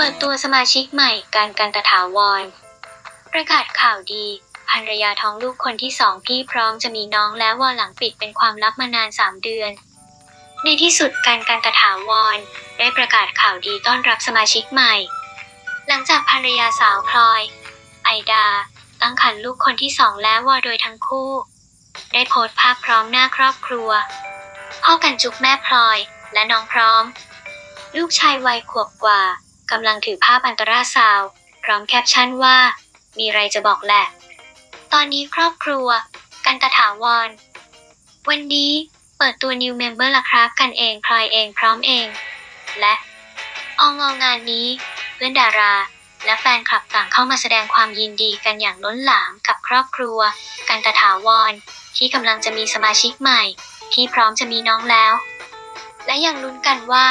ปิดตัวสมาชิกใหม่การกันตถาวร ประกาศข่าวดีภรรยาท้องลูกคนที่สองพี่พร้อมจะมีน้องแล้ววอหลังปิดเป็นความลับมานานสามเดือน ในที่สุดการกันตถาวร ได้ประกาศข่าวดีต้อนรับสมาชิกใหม่ หลังจากภรรยาสาวพลอย ไอดา ตั้งครรภ์ลูกคนที่สองแล้ววอโดยทั้งคู่ ได้โพสต์ภาพพร้อมหน้าครอบครัวพ่อกันจุกแม่พลอยและน้องพร้อม ลูกชายวัยขวบกว่า กำลังถือภาพอันตราซาวพร้อมแคปชั่นว่า มีไรจะบอกแหละ ตอนนี้ครอบครัว กันตถาวร วันนี้เปิดตัว New Member ละครับ กันเองพลอยเองพร้อมเอง และอององานนี้ เพื่อนดารา และแฟนคลับต่างเข้ามาแสดงความยินดีกันอย่างล้นหลามกับครอบครัว กันตถาวร ที่กำลังจะมีสมาชิกใหม่ ที่พร้อมจะมีน้องแล้ว และยังลุ้นกันว่า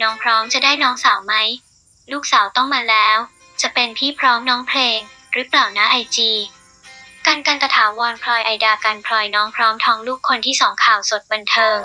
น้องพร้อมจะได้น้องสาวไหม ลูกสาวต้องมาแล้ว จะเป็นพี่พร้อมน้องเพลง หรือเปล่านะไอจีการกันตถาวรพลอยไอดาการพลอยน้องพร้อมท้องลูกคนที่สองข่าวสดบันเทิง